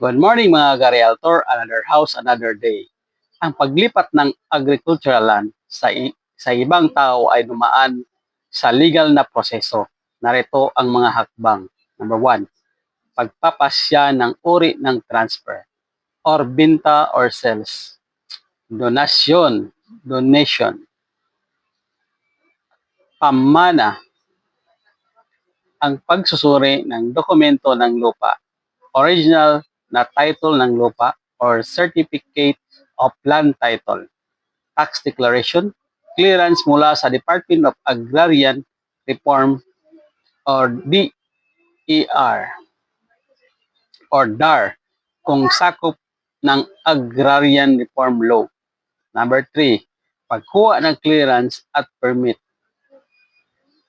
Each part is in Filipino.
Good morning mga ka-realtor, another house, another day. Ang paglipat ng agricultural land sa, sa ibang tao ay dumaan sa legal na proseso. Narito ang mga hakbang. Number one, pagpapasya ng uri ng transfer or binta or sales. Donasyon, donation. Pamana, ang pagsusuri ng dokumento ng lupa. Original na title ng lupa or certificate of land title. Tax declaration, clearance mula sa Department of Agrarian Reform or DER or DAR kung sakop ng Agrarian Reform Law. Number 3, pagkuha ng clearance at permit.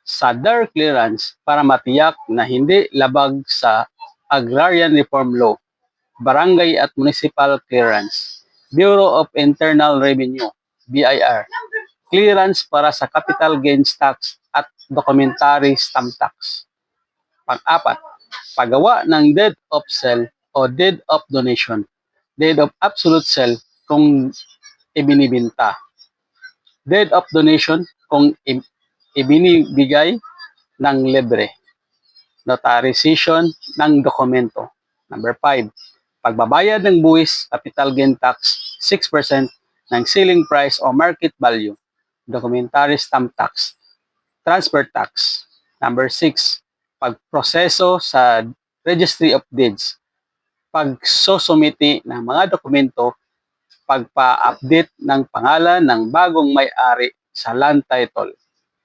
Sa DAR clearance para matiyak na hindi labag sa Agrarian Reform Law, Barangay at Municipal Clearance, Bureau of Internal Revenue, BIR, clearance para sa capital gains tax at documentary stamp tax. Pang-apat, paggawa ng deed of sale o deed of donation, deed of absolute sale kung ibinibinta, deed of donation kung ibinibigay ng libre, notarization ng dokumento. Number 5, pagbabayad ng buwis, capital gain tax, 6% ng selling price o market value, documentary stamp tax, transfer tax. Number 6, pagproseso sa Registry of Deeds, pagsusumiti ng mga dokumento, pagpa-update ng pangalan ng bagong may-ari sa land title.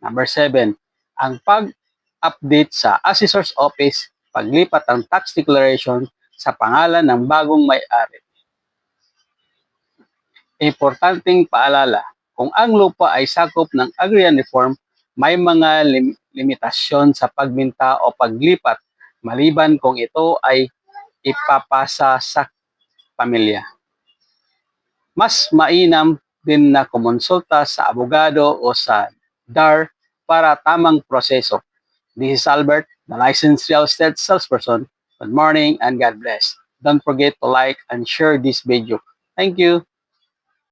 Number 7, ang pag-update sa Assessor's Office, paglipat ng tax declaration sa pangalan ng bagong may-ari. Importanteng paalala, kung ang lupa ay sakop ng Agrarian Reform, may mga lim- limitasyon sa pagbinta o paglipat maliban kung ito ay ipapasa sa pamilya. Mas mainam din na kumonsulta sa abogado o sa DAR para tamang proseso. This is Albert, the licensed real estate salesperson. Good morning and God bless. Don't forget to like and share this video. Thank you.